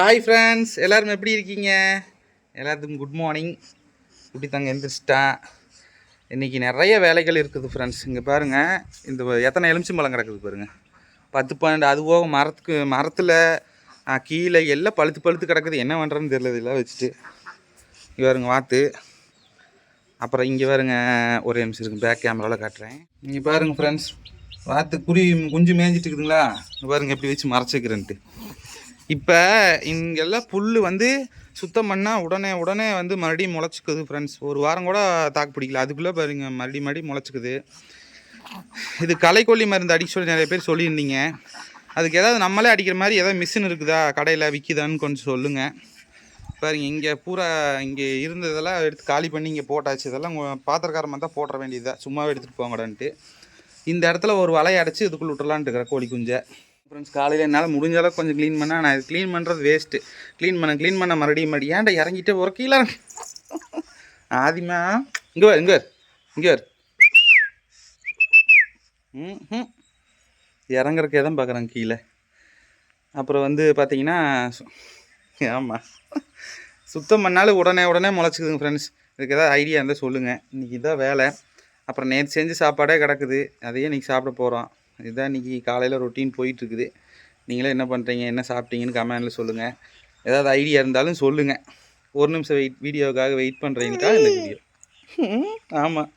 Hi friends எல்லோரும் எப்படி இருக்கீங்க? எல்லாத்துக்கும் குட் மார்னிங் இப்படி தாங்க எந்திரிச்சிட்டேன் இன்றைக்கி நிறைய வேலைகள் இருக்குது ஃப்ரெண்ட்ஸ் இங்கே பாருங்கள் இந்த எத்தனை எலுமிச்சம்பழம் கிடக்குது பாருங்கள் பத்து பன்னெண்டு அது போக மரத்துக்கு மரத்தில் கீழே எல்லாம் பழுத்து பழுத்து கிடக்குது. என்ன பண்ணுறதுன்னு தெரியல இதெல்லாம் வச்சுட்டு. இங்கே பாருங்க வாத்து. அப்புறம் இங்கே பாருங்க ஒரு நிமிஷம் இருக்குது பேக் கேமராவில் காட்டுறேன். இங்கே பாருங்கள் ஃப்ரெண்ட்ஸ் வாத்து குருவி குஞ்சு மேய்ஞ்சிட்டு இருக்குதுங்களா? இங்கே பாருங்கள் எப்படி வச்சு மறைச்சிக்கிறேன்ட்டு இப்போ இங்கெல்லாம் புல் வந்து சுத்தம் பண்ணால் உடனே உடனே வந்து மறுபடியும் முளைச்சிக்குது ஃப்ரெண்ட்ஸ் ஒரு வாரம் கூட தாக்கு பிடிக்கல. அதுக்குள்ளே பாருங்க மறுபடியும் மறுபடியும் முளைச்சிக்குது. இது களைக்கொல்லி மருந்து அடிக்க சொல்லி நிறைய பேர் சொல்லியிருந்தீங்க. அதுக்கு ஏதாவது நம்மளே அடிக்கிற மாதிரி ஏதாவது மிஷின் இருக்குதா? கடையில் விற்கிதான்னு கொஞ்சம் சொல்லுங்கள் பாருங்க இங்கே பூரா இங்கே இருந்ததெல்லாம் எடுத்து காலி பண்ணி இங்கே போட்டாச்சு. இதெல்லாம் பாத்திரக்காரமாக தான் போட்டுற வேண்டியதுதான். சும்மாவே எடுத்துகிட்டு போங்கடான்ட்டு. இந்த இடத்துல ஒரு வலையை அடைச்சி இதுக்குள்ளே விட்டுலான்ட்டு இருக்கிற கோழி குஞ்சை. ஃப்ரெண்ட்ஸ் காலையில் என்னால் முடிஞ்ச அளவுக்கு கொஞ்சம் க்ளீன் பண்ணால் நான் இது க்ளீன் பண்ணுறது வேஸ்ட்டு க்ளீன் பண்ண க்ளீன் பண்ண மறுபடியும் மறுபடியும். ஏன்டா இறங்கிட்டு ஒரு கீழே ஆதிமா இங்கே வர் இங்கே வர் இங்கே வர் ம் இறங்குறக்கே தான் பார்க்குறேன் கீழே? அப்புறம் வந்து பார்த்தீங்கன்னா ஆமாம் சுத்தம் பண்ணாலும் உடனே உடனே முளைச்சிக்குதுங்க ஃப்ரெண்ட்ஸ் இதுக்கு ஏதாவது ஐடியா இருந்தால் சொல்லுங்கள் இன்றைக்கி இதான் வேலை. அப்புறம் நேற்று செஞ்சு சாப்பாடே கிடக்குது. அதையே இன்றைக்கி சாப்பிட போகிறோம் இதுதான் இன்றைக்கி காலையில் ரொட்டீன் போயிட்டுருக்குது. நீங்களே என்ன பண்ணுறீங்க என்ன சாப்பிட்டீங்கன்னு கமெண்டில் சொல்லுங்கள் ஏதாவது ஐடியா இருந்தாலும் சொல்லுங்கள் ஒரு நிமிஷம் வெயிட் வீடியோவுக்காக வெயிட் பண்ணுறீங்கக்கா இந்த வீடியோ ஆமாம்